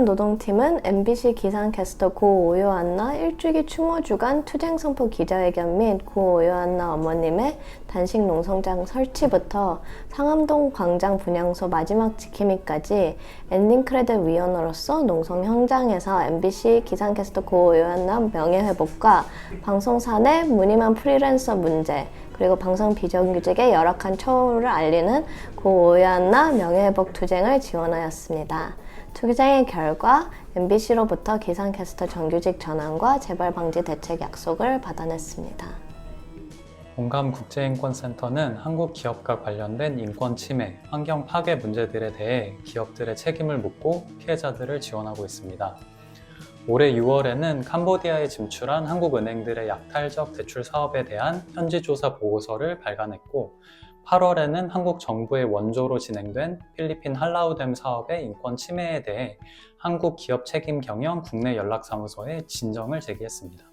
공감 노동팀은 MBC 기상캐스터 고 오요안나 일주기 추모 주간 투쟁 선포 기자회견 및 고 오요안나 어머님의 단식 농성장 설치부터 상암동 광장 분향소 마지막 지킴이까지 엔딩 크레딧 위원으로서 농성 현장에서 MBC 기상캐스터 고 오요안나 명예회복과 방송사 내 무늬만 프리랜서 문제 그리고 방송 비정규직의 열악한 처우를 알리는 고 오요안나 명예회복 투쟁을 지원하였습니다. 투쟁의 결과 MBC로부터 기상캐스터 정규직 전환과 재발 방지 대책 약속을 받아냈습니다. 공감 국제인권센터는 한국 기업과 관련된 인권 침해, 환경 파괴 문제들에 대해 기업들의 책임을 묻고 피해자들을 지원하고 있습니다. 올해 6월에는 캄보디아에 진출한 한국 은행들의 약탈적 대출 사업에 대한 현지 조사 보고서를 발간했고 8월에는 한국 정부의 원조로 진행된 필리핀 한라우댐 사업의 인권 침해에 대해 한국 기업 책임 경영 국내 연락사무소에 진정을 제기했습니다.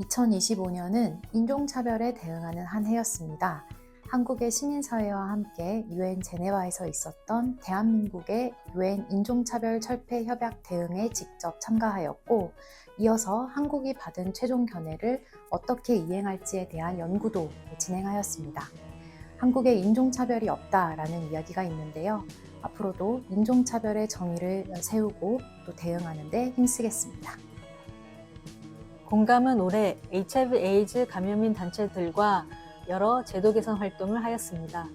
2025년은 인종차별에 대응하는 한 해였습니다. 한국의 시민사회와 함께 유엔 제네바에서 있었던 대한민국의 유엔 인종차별 철폐 협약 대응에 직접 참가하였고, 이어서 한국이 받은 최종 견해를 어떻게 이행할지에 대한 연구도 진행하였습니다. 한국에 인종차별이 없다라는 이야기가 있는데요. 앞으로도 인종차별의 정의를 세우고 또 대응하는 데 힘쓰겠습니다. 공감은 올해 HIV 에이즈 감염인 단체들과 여러 제도 개선 활동을 하였습니다.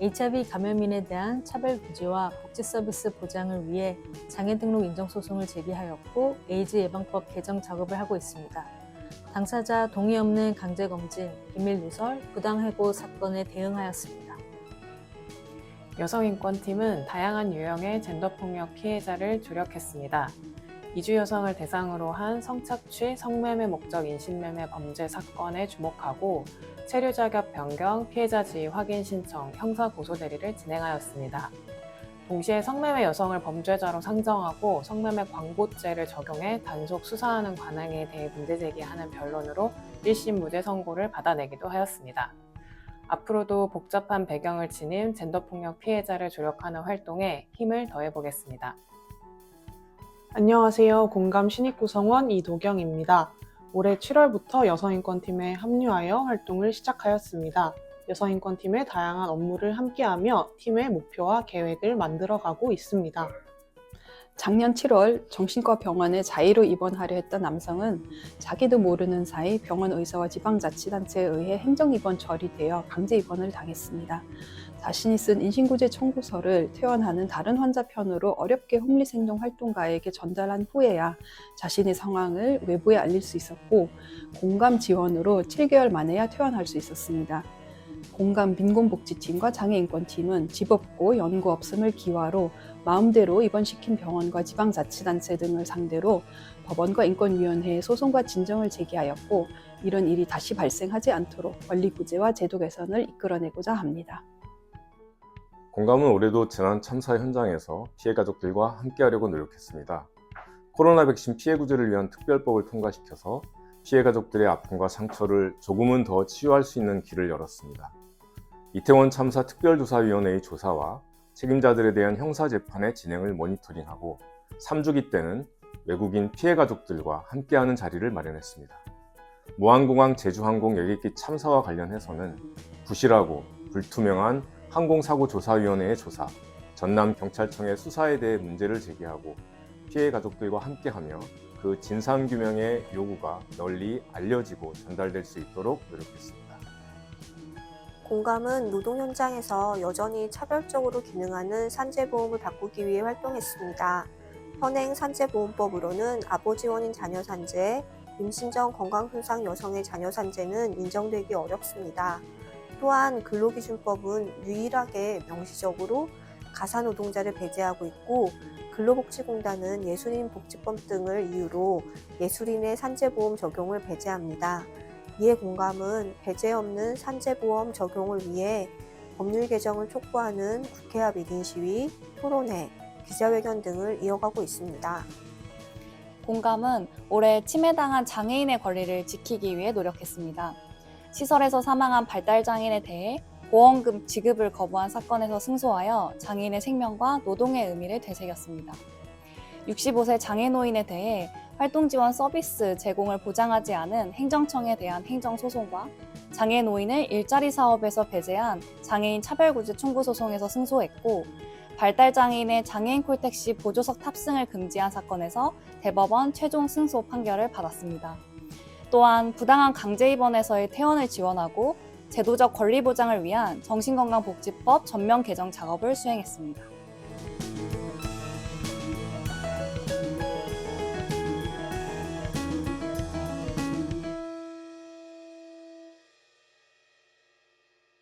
HIV 감염인에 대한 차별 구제와 복지 서비스 보장을 위해 장애 등록 인정 소송을 제기하였고 에이즈 예방법 개정 작업을 하고 있습니다. 당사자 동의 없는 강제 검진, 비밀 누설, 부당 해고 사건에 대응하였습니다. 여성인권팀은 다양한 유형의 젠더폭력 피해자를 조력했습니다. 이주 여성을 대상으로 한 성착취, 성매매 목적 인신매매 범죄 사건에 주목하고 체류 자격 변경, 피해자 지위 확인 신청, 형사 고소 대리를 진행하였습니다. 동시에 성매매 여성을 범죄자로 상정하고 성매매 광고죄를 적용해 단속 수사하는 관행에 대해 문제 제기하는 변론으로 1심 무죄 선고를 받아내기도 하였습니다. 앞으로도 복잡한 배경을 지닌 젠더폭력 피해자를 조력하는 활동에 힘을 더해보겠습니다. 안녕하세요. 공감 신입구성원 이도경입니다. 올해 7월부터 여성인권팀에 합류하여 활동을 시작하였습니다. 여성인권팀의 다양한 업무를 함께하며 팀의 목표와 계획을 만들어가고 있습니다. 작년 7월 정신과 병원에 자의로 입원하려 했던 남성은 자기도 모르는 사이 병원 의사와 지방자치단체에 의해 행정 입원 처리되어 강제 입원을 당했습니다. 자신이 쓴 인신구제 청구서를 퇴원하는 다른 환자 편으로 어렵게 홈리스 행동 활동가에게 전달한 후에야 자신의 상황을 외부에 알릴 수 있었고 공감 지원으로 7개월 만에야 퇴원할 수 있었습니다. 공감 민공복지팀과 장애인권팀은 집 없고 연구 없음을 기화로 마음대로 입원시킨 병원과 지방자치단체 등을 상대로 법원과 인권위원회에 소송과 진정을 제기하였고 이런 일이 다시 발생하지 않도록 권리 구제와 제도 개선을 이끌어내고자 합니다. 공감은 올해도 재난 참사 현장에서 피해 가족들과 함께하려고 노력했습니다. 코로나 백신 피해 구제를 위한 특별법을 통과시켜서 피해 가족들의 아픔과 상처를 조금은 더 치유할 수 있는 길을 열었습니다. 이태원 참사 특별조사위원회의 조사와 책임자들에 대한 형사재판의 진행을 모니터링하고 3주기 때는 외국인 피해 가족들과 함께하는 자리를 마련했습니다. 무한공항 제주항공 여객기 참사와 관련해서는 부실하고 불투명한 항공사고조사위원회의 조사, 전남경찰청의 수사에 대해 문제를 제기하고 피해 가족들과 함께하며 그 진상규명의 요구가 널리 알려지고 전달될 수 있도록 노력했습니다. 공감은 노동 현장에서 여전히 차별적으로 기능하는 산재보험을 바꾸기 위해 활동했습니다. 현행 산재보험법으로는 아버지 원인 자녀 산재, 임신 전 건강손상 여성의 자녀 산재는 인정되기 어렵습니다. 또한 근로기준법은 유일하게 명시적으로 가사노동자를 배제하고 있고 근로복지공단은 예술인 복지법 등을 이유로 예술인의 산재보험 적용을 배제합니다. 이에 공감은 배제 없는 산재보험 적용을 위해 법률 개정을 촉구하는 국회 앞 1인 시위, 토론회, 기자회견 등을 이어가고 있습니다. 공감은 올해 침해당한 장애인의 권리를 지키기 위해 노력했습니다. 시설에서 사망한 발달장애인에 대해 보험금 지급을 거부한 사건에서 승소하여 장애인의 생명과 노동의 의미를 되새겼습니다. 65세 장애노인에 대해 활동 지원 서비스 제공을 보장하지 않은 행정청에 대한 행정소송과 장애노인을 일자리 사업에서 배제한 장애인 차별구제 청구소송에서 승소했고 발달장애인의 장애인 콜택시 보조석 탑승을 금지한 사건에서 대법원 최종 승소 판결을 받았습니다. 또한 부당한 강제 입원에서의 퇴원을 지원하고 제도적 권리 보장을 위한 정신건강복지법 전면 개정 작업을 수행했습니다.